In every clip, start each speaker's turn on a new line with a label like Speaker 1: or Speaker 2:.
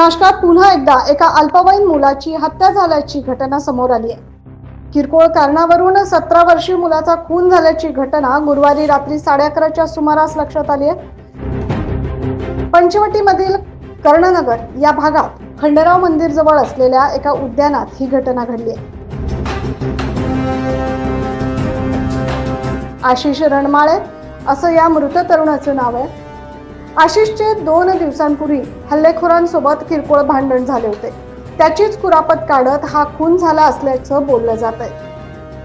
Speaker 1: नाशकात पुन्हा एकदा एका अल्पवयीन मुलाची हत्या झाल्याची घटना समोर आली आहे. किरकोळ कारणावरून सतरा वर्षीय मुलाचा खून झाल्याची घटना गुरुवारी रात्री साडे अकराच्या सुमारास लक्षात आली आहे. पंचवटीमधील कर्णनगर या भागात खंडराव मंदिर जवळ असलेल्या एका उद्यानात ही घटना घडली आहे. आशिष रणमाळे असं या मृत तरुणाचं नाव आहे. आशिषचे दोन दिवसांपूर्वी हल्लेखोरांसोबत किरकोळ भांडण झाले होते. त्याचीच कुरापत काढत हा खून झाला असल्याचं बोललं जात आहे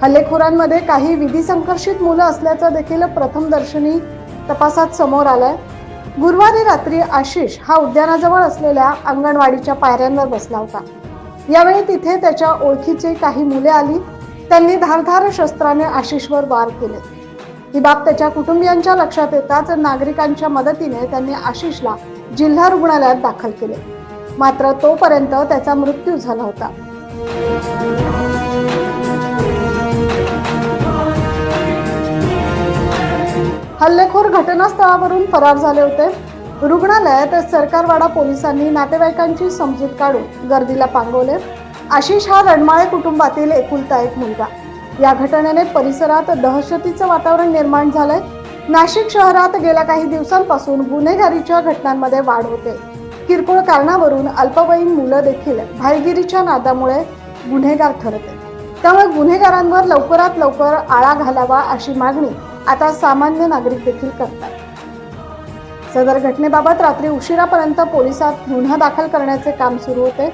Speaker 1: हल्लेखोरांमध्ये काही विधी संकर्षित मुलं असल्याचं देखील प्रथमदर्शनी तपासात समोर आलंय. गुरुवारी रात्री आशिष हा उद्यानाजवळ असलेल्या अंगणवाडीच्या पायऱ्यांवर बसला होता. यावेळी तिथे त्याच्या ओळखीची काही मुले आली. त्यांनी धारधार शस्त्राने आशिषवर वार केले. ही बाब त्याच्या कुटुंबियांच्या लक्षात येताच नागरिकांच्या मदतीने त्यांनी आशिषला जिल्हा रुग्णालयात दाखल केले. मात्र तोपर्यंत त्याचा मृत्यू झाला होता. हल्लेखोर घटनास्थळावरून फरार झाले होते. रुग्णालयात सरकारवाडा पोलिसांनी नातेवाईकांची समजूत काढून गर्दीला पांगवले. आशिष हा रणमाळे कुटुंबातील एकुलता एक मुलगा. या घटनेने परिसरात दहशतीचं वातावरण निर्माण झालंय. नाशिक शहरात गेल्या काही दिवसांपासून गुन्हेगारीच्या घटनांमध्ये वाढ होते. किरकोळ कारणावरून अल्पवयीन मुलं देखील भाईगिरीच्या नादामुळे गुन्हेगार ठरते. त्यामुळे गुन्हेगारांवर लवकरात लवकर आळा घालावा अशी मागणी आता सामान्य नागरिक देखील करतात. सदर घटनेबाबत रात्री उशिरापर्यंत पोलिसात गुन्हा दाखल करण्याचे काम सुरू होते.